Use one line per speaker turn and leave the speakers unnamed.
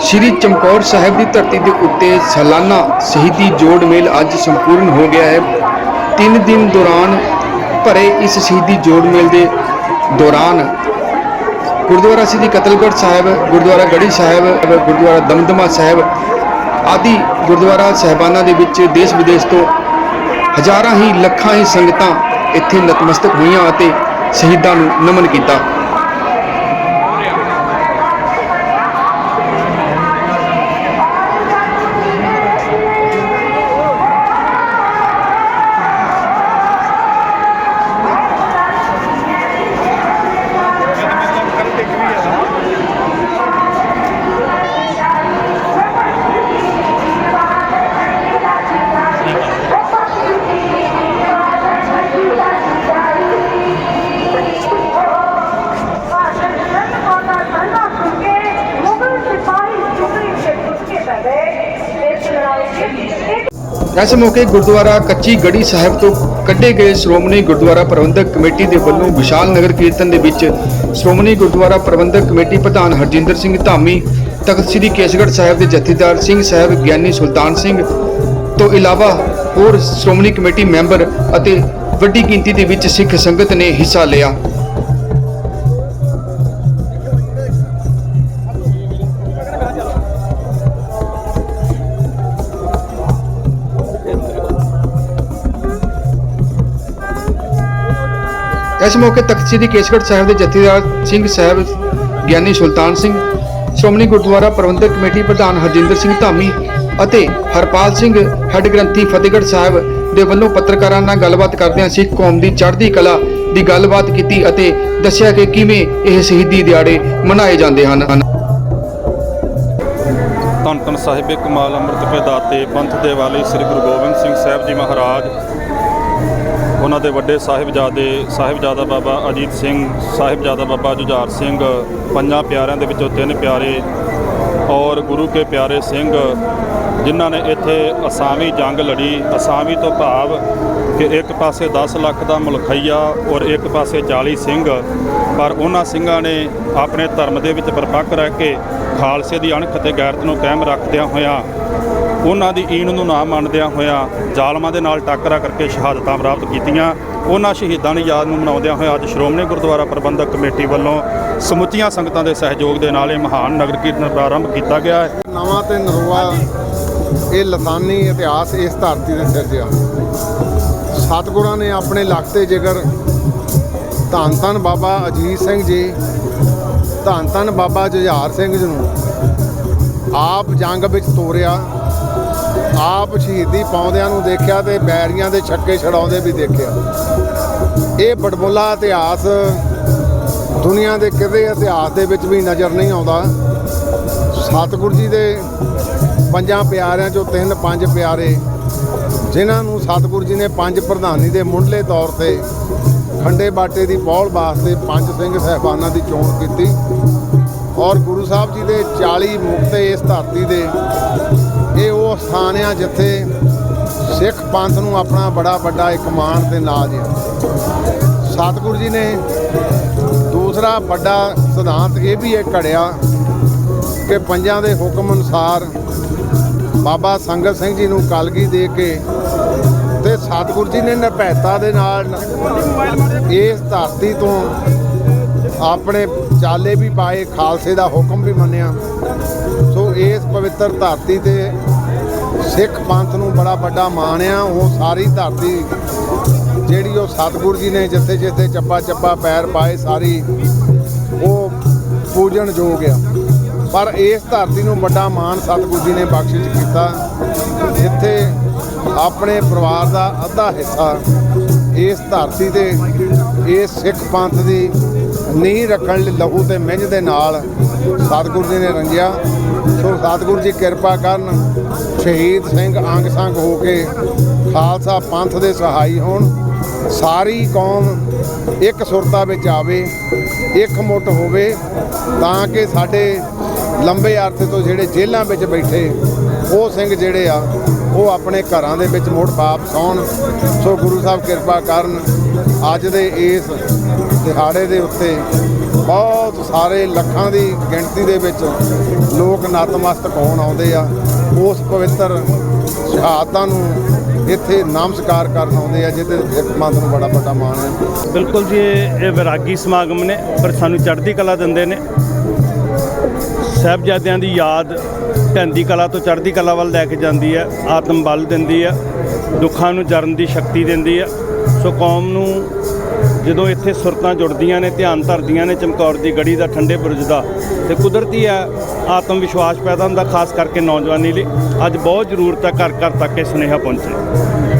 ਸ਼੍ਰੀ ਚਮਕੌਰ ਸਾਹਿਬ ਦੀ ਧਰਤੀ ਦੇ ਉੱਤੇ ਸਾਲਾਨਾ ਸ਼ਹੀਦੀ ਜੋੜ ਮੇਲ ਅੱਜ ਸੰਪੂਰਨ ਹੋ ਗਿਆ ਹੈ। ਤਿੰਨ ਦਿਨ ਦੌਰਾਨ ਭਰੇ ਇਸ ਸ਼ਹੀਦੀ ਜੋੜ ਮੇਲ ਦੇ ਦੌਰਾਨ ਗੁਰਦੁਆਰਾ ਸ੍ਰੀ ਕਤਲਗੜ੍ਹ ਸਾਹਿਬ, ਗੁਰਦੁਆਰਾ ਗੜੀ ਸਾਹਿਬ, ਗੁਰਦੁਆਰਾ ਦਮਦਮਾ ਸਾਹਿਬ ਆਦਿ ਗੁਰਦੁਆਰਾ ਸਾਹਿਬਾਨਾਂ ਦੇ ਵਿੱਚ ਦੇਸ਼ ਵਿਦੇਸ਼ ਤੋਂ ਹਜ਼ਾਰਾਂ ਹੀ ਲੱਖਾਂ ਹੀ ਸੰਗਤਾਂ ਇੱਥੇ ਨਤਮਸਤਕ ਹੋਈਆਂ ਅਤੇ ਸ਼ਹੀਦਾਂ ਨੂੰ ਨਮਨ ਕੀਤਾ। ਇਸ ਮੌਕੇ ਗੁਰਦੁਆਰਾ ਕੱਚੀ ਗੜੀ ਸਾਹਿਬ ਤੋਂ ਕੱਢੇ ਗਏ ਸ਼੍ਰੋਮਣੀ ਗੁਰਦੁਆਰਾ ਪ੍ਰਬੰਧਕ ਕਮੇਟੀ ਦੇ ਵੱਲੋਂ ਵਿਸ਼ਾਲ ਨਗਰ ਕੀਰਤਨ ਦੇ ਵਿੱਚ ਸ਼੍ਰੋਮਣੀ ਗੁਰਦੁਆਰਾ ਪ੍ਰਬੰਧਕ ਕਮੇਟੀ ਪ੍ਰਧਾਨ ਹਰਜਿੰਦਰ ਸਿੰਘ ਧਾਮੀ, ਤਖਤ ਸ੍ਰੀ ਕੇਸਗੜ੍ਹ ਸਾਹਿਬ ਦੇ ਜਥੇਦਾਰ ਸਿੰਘ ਸਾਹਿਬ ਗਿਆਨੀ ਸੁਲਤਾਨ ਸਿੰਘ ਤੋਂ ਇਲਾਵਾ ਹੋਰ ਸ਼੍ਰੋਮਣੀ ਕਮੇਟੀ ਮੈਂਬਰ ਅਤੇ ਵੱਡੀ ਗਿਣਤੀ ਦੇ ਵਿੱਚ ਸਿੱਖ ਸੰਗਤ ਨੇ ਹਿੱਸਾ ਲਿਆ। ਇਸ ਮੌਕੇ ਤਖਤ ਸ੍ਰੀ ਕੇਸਗੜ੍ਹ ਸਾਹਿਬ ਦੇ ਜਥੇਦਾਰ ਸਿੰਘ ਸਾਹਿਬ, ਗਿਆਨੀ ਸੁਲਤਾਨ ਸਿੰਘ, ਸ਼੍ਰੋਮਣੀ ਗੁਰਦੁਆਰਾ ਪ੍ਰਬੰਧਕ ਕਮੇਟੀ ਪ੍ਰਧਾਨ ਹਰਜਿੰਦਰ ਸਿੰਘ ਧਾਮੀ ਅਤੇ ਹਰਪਾਲ ਸਿੰਘ, ਹੈੱਡ ਗ੍ਰੰਥੀ ਫਤਿਹਗੜ੍ਹ ਸਾਹਿਬ ਦੇ ਵੱਲੋਂ ਪੱਤਰਕਾਰਾਂ ਨਾਲ ਗੱਲਬਾਤ ਕਰਦਿਆਂ ਸਿੱਖ ਕੌਮ ਦੀ ਚੜ੍ਹਦੀ ਕਲਾ ਦੀ ਗੱਲਬਾਤ ਕੀਤੀ ਅਤੇ ਦੱਸਿਆ ਕਿ ਕਿਵੇਂ ਇਹ ਸ਼ਹੀਦੀ ਦਿਹਾੜੇ ਮਨਾਏ ਜਾਂਦੇ ਹਨ।
ਧੰਨ ਧੰਨ ਸਾਹਿਬੇ ਕਮਾਲ ਅੰਮ੍ਰਿਤ ਕੇ ਦਾਤੇ ਪੰਥ ਦੇ ਵਾਲੇ ਸ੍ਰੀ ਗੁਰੂ ਗੋਬਿੰਦ ਸਿੰਘ ਸਾਹਿਬ ਜੀ ਮਹਾਰਾਜ ਉਹਨਾਂ ਦੇ ਵੱਡੇ ਸਾਹਿਬਜ਼ਾਦੇ, ਸਾਹਿਬਜ਼ਾਦਾ ਬਾਬਾ ਅਜੀਤ ਸਿੰਘ, ਸਾਹਿਬਜ਼ਾਦਾ ਬਾਬਾ ਜੁਝਾਰ ਸਿੰਘ, ਪੰਜਾਂ ਪਿਆਰਿਆਂ ਦੇ ਵਿੱਚੋਂ ਤਿੰਨ ਪਿਆਰੇ ਔਰ ਗੁਰੂ ਕੇ ਪਿਆਰੇ ਸਿੰਘ, ਜਿਨ੍ਹਾਂ ਨੇ ਇੱਥੇ ਅਸਾਮੀ ਜੰਗ ਲੜੀ। ਅਸਾਮੀ ਤੋਂ ਭਾਵ ਕਿ ਇੱਕ ਪਾਸੇ 10 ਲੱਖ ਦਾ ਮੁਲਖਈਆ ਔਰ ਇੱਕ ਪਾਸੇ 40 ਸਿੰਘ, ਪਰ ਉਹਨਾਂ ਸਿੰਘਾਂ ਨੇ ਆਪਣੇ ਧਰਮ ਦੇ ਵਿੱਚ ਪਰਪੱਕ ਰਹਿ ਕੇ ਖਾਲਸੇ ਦੀ ਅਣਖ ਤੇ ਗੈਰਤ ਨੂੰ ਕਾਇਮ ਰੱਖਦਿਆਂ ਹੋਇਆਂ ਉਹਨਾਂ ਦੀ ਈਨ ਨੂੰ ਨਾ ਮੰਨਦਿਆਂ ਹੋਇਆਂ ਜ਼ਾਲਮਾਂ ਦੇ ਨਾਲ ਟੱਕਰਾ ਕਰਕੇ ਸ਼ਹਾਦਤਾਂ ਪ੍ਰਾਪਤ ਕੀਤੀਆਂ। ਉਹਨਾਂ ਸ਼ਹੀਦਾਂ ਦੀ ਯਾਦ ਨੂੰ ਮਨਾਉਂਦਿਆਂ ਹੋਇਆ ਅੱਜ ਸ਼੍ਰੋਮਣੀ ਗੁਰਦੁਆਰਾ ਪ੍ਰਬੰਧਕ ਕਮੇਟੀ ਵੱਲੋਂ ਸਮੁੱਚੀਆਂ ਸੰਗਤਾਂ ਦੇ ਸਹਿਯੋਗ ਦੇ ਨਾਲ ਇਹ ਮਹਾਨ ਨਗਰ ਕੀਰਤਨ ਪ੍ਰਾਰੰਭ ਕੀਤਾ ਗਿਆ ਹੈ।
ਨਵਾਂ ਤੇ ਨਰੋਆ, ਇਹ ਲਤਾਨੀ ਇਤਿਹਾਸ ਇਸ ਧਰਤੀ ਦੇ ਸਿਰਜਿਆ ਸਤਿਗੁਰਾਂ ਨੇ ਆਪਣੇ ਲਖਤੇ ਜਿਗਰ ਧੰਨ ਧੰਨ ਬਾਬਾ ਅਜੀਤ ਸਿੰਘ ਜੀ, ਧੰਨ ਧੰਨ ਬਾਬਾ ਜੁਝਾਰ ਸਿੰਘ ਜੀ ਨੂੰ ਆਪ ਜੰਗ ਵਿੱਚ ਤੋਰਿਆ। ਆਪ ਸ਼ਹੀਦੀ ਪਾਉਂਦਿਆਂ ਨੂੰ ਦੇਖਿਆ ਤੇ ਬੈਰੀਆਂ ਦੇ ਛੱਕੇ ਛਡਾਉਂਦੇ ਵੀ ਦੇਖਿਆ। ਇਹ ਬੜਬੁੱਲਾ ਇਤਿਹਾਸ ਦੁਨੀਆ ਦੇ ਕਿਸੇ ਇਤਿਹਾਸ ਦੇ ਵਿੱਚ ਵੀ ਨਜ਼ਰ ਨਹੀਂ ਆਉਂਦਾ। ਸਤਿਗੁਰੂ ਜੀ ਦੇ ਪੰਜਾਂ ਪਿਆਰਿਆਂ ਚੋਂ ਤਿੰਨ ਪੰਜ ਪਿਆਰੇ, ਜਿਨ੍ਹਾਂ ਨੂੰ ਸਤਿਗੁਰੂ ਜੀ ਨੇ ਪੰਜ ਪ੍ਰਧਾਨੀ ਦੇ ਮੁੱਢਲੇ ਤੌਰ ਤੇ ਖੰਡੇ ਬਾਟੇ ਦੀ ਪੌਲ ਵਾਸਤੇ ਪੰਜ ਸਿੰਘ ਸਹਿਬਾਨਾਂ ਦੀ ਚੋਣ ਕੀਤੀ। ਔਰ ਗੁਰੂ ਸਾਹਿਬ ਜੀ ਦੇ 40 ਮੁਕਤੇ ਇਸ ਧਰਤੀ ਦੇ ਇਹ ਉਹ ਸਥਾਨ ਆ ਜਿੱਥੇ ਸਿੱਖ ਪੰਥ ਨੂੰ ਆਪਣਾ ਬੜਾ ਵੱਡਾ ਇੱਕ ਮਾਣ ਤੇ ਨਾਜ ਆ। ਸਤਿਗੁਰੂ ਜੀ ਨੇ ਦੂਸਰਾ ਵੱਡਾ ਸਿਧਾਂਤ ਇਹ ਵੀ ਇੱਕ ਘੜਿਆ ਕਿ ਪੰਜਾਂ ਦੇ ਹੁਕਮ ਅਨੁਸਾਰ ਬਾਬਾ ਸੰਗਤ ਸਿੰਘ ਜੀ ਨੂੰ ਕਲਗੀ ਦੇ ਕੇ ਤੇ ਸਤਿਗੁਰੂ ਜੀ ਨੇ ਨਿਰਭੈਤਾ ਦੇ ਨਾਲ ਇਸ ਧਰਤੀ ਤੋਂ ਆਪਣੇ ਚਾਲੇ ਵੀ ਪਾਏ, ਖਾਲਸੇ ਦਾ ਹੁਕਮ ਵੀ ਮੰਨਿਆ। ਸੋ ਇਸ ਪਵਿੱਤਰ ਧਰਤੀ ਤੇ ਸਿੱਖ ਪੰਥ ਨੂੰ ਬੜਾ ਵੱਡਾ ਮਾਣ ਆ। ਉਹ ਸਾਰੀ ਧਰਤੀ ਜਿਹੜੀ ਉਹ ਸਤਿਗੁਰੂ ਜੀ ਨੇ ਜਿੱਥੇ ਜਿੱਥੇ ਚੱਪਾ ਚੱਪਾ ਪੈਰ ਪਾਏ, ਸਾਰੀ ਉਹ ਪੂਜਣ ਯੋਗ ਆ। ਪਰ ਇਸ ਧਰਤੀ ਨੂੰ ਵੱਡਾ ਮਾਣ ਸਤਿਗੁਰੂ ਜੀ ਨੇ ਬਖਸ਼ਿਸ਼ ਕੀਤਾ, ਜਿੱਥੇ ਆਪਣੇ ਪਰਿਵਾਰ ਦਾ ਅੱਧਾ ਹਿੱਸਾ ਇਸ ਧਰਤੀ ਤੇ, ਇਸ ਸਿੱਖ ਪੰਥ ਦੀ ਨੀਂਹ ਰੱਖਣ ਲਈ ਲਹੂ ਤੇ ਮਿੰਝ ਦੇ ਨਾਲ ਸਤਿਗੁਰੂ ਜੀ ਨੇ ਰੰਗਿਆ। ਸੋ ਸਤਿਗੁਰੂ ਜੀ ਕਿਰਪਾ ਕਰਨ ਸ਼ਹੀਦ ਸਿੰਘ ਅੰਗ ਸੰਗ ਹੋ ਕੇ ਖਾਲਸਾ ਪੰਥ ਦੇ ਸਹਾਈ ਹੋਣ। ਸਾਰੀ ਕੌਮ ਇੱਕ ਸੁਰਤਾ ਵਿੱਚ ਆਵੇ, ਇੱਕ ਮੁੱਠ ਹੋਵੇ, ਤਾਂ ਕਿ ਸਾਡੇ ਲੰਬੇ ਅਰਥੇ ਤੋਂ ਜਿਹੜੇ ਜੇਲ੍ਹਾਂ ਵਿੱਚ ਬੈਠੇ ਉਹ ਸਿੰਘ ਜਿਹੜੇ ਆ ਉਹ ਆਪਣੇ ਘਰਾਂ ਦੇ ਵਿੱਚ ਮੁੜ ਵਾਪਸ ਆਉਣ। ਸੋ ਗੁਰੂ ਸਾਹਿਬ ਕਿਰਪਾ ਕਰਨ, ਅੱਜ ਦੇ ਇਸ ਦਿਹਾੜੇ ਦੇ ਉੱਤੇ ਬਹੁਤ ਸਾਰੇ ਲੱਖਾਂ ਦੀ ਗਿਣਤੀ ਦੇ ਵਿੱਚ ਲੋਕ ਨਤਮਸਤਕ ਹੋਣ ਆਉਂਦੇ ਆ। ਉਸ ਪਵਿੱਤਰ ਸ਼ਹਾਦਤਾਂ ਨੂੰ ਇੱਥੇ ਨਾਮਸਕਾਰ ਕਰਨ ਆਉਂਦੇ ਆ, ਜਿਹਦੇ ਇੱਕ ਮਤ ਨੂੰ ਬੜਾ ਵੱਡਾ ਮਾਣ ਹੈ।
ਬਿਲਕੁਲ ਜੀ, ਇਹ ਇਹ ਵਿਰਾਗੀ ਸਮਾਗਮ ਨੇ, ਪਰ ਸਾਨੂੰ ਚੜ੍ਹਦੀ ਕਲਾ ਦਿੰਦੇ ਨੇ। ਸਾਹਿਬਜ਼ਾਦਿਆਂ ਦੀ ਯਾਦ ਢੰਦੀ ਕਲਾ ਤੋਂ ਚੜ੍ਹਦੀ ਕਲਾ ਵੱਲ ਲੈ ਕੇ ਜਾਂਦੀ ਹੈ, ਆਤਮ ਬਲ ਦਿੰਦੀ ਹੈ, ਦੁੱਖਾਂ ਨੂੰ ਜਰਨ ਦੀ ਸ਼ਕਤੀ ਦਿੰਦੀ ਹੈ। ਸੋ ਕੌਮ ਨੂੰ ਜਦੋਂ ਇੱਥੇ ਸੁਰਤਾਂ ਜੁੜਦੀਆਂ ਨੇ, ਧਿਆਨ ਧਰਦੀਆਂ ਨੇ, ਚਮਕੌਰ ਦੀ ਗੜੀ ਦਾ, ਠੰਡੇ ਬੁਰਜ ਦਾ, ਤੇ ਕੁਦਰਤੀ ਹੈ ਆਤਮ ਵਿਸ਼ਵਾਸ ਪੈਦਾ ਹੁੰਦਾ, ਖਾਸ ਕਰਕੇ ਨੌਜਵਾਨੀ ਲਈ, ਅੱਜ ਬਹੁਤ ਜ਼ਰੂਰਤ ਹੈ ਘਰ ਘਰ ਤੱਕ ਇਹ ਸੁਨੇਹਾ ਪਹੁੰਚੇ।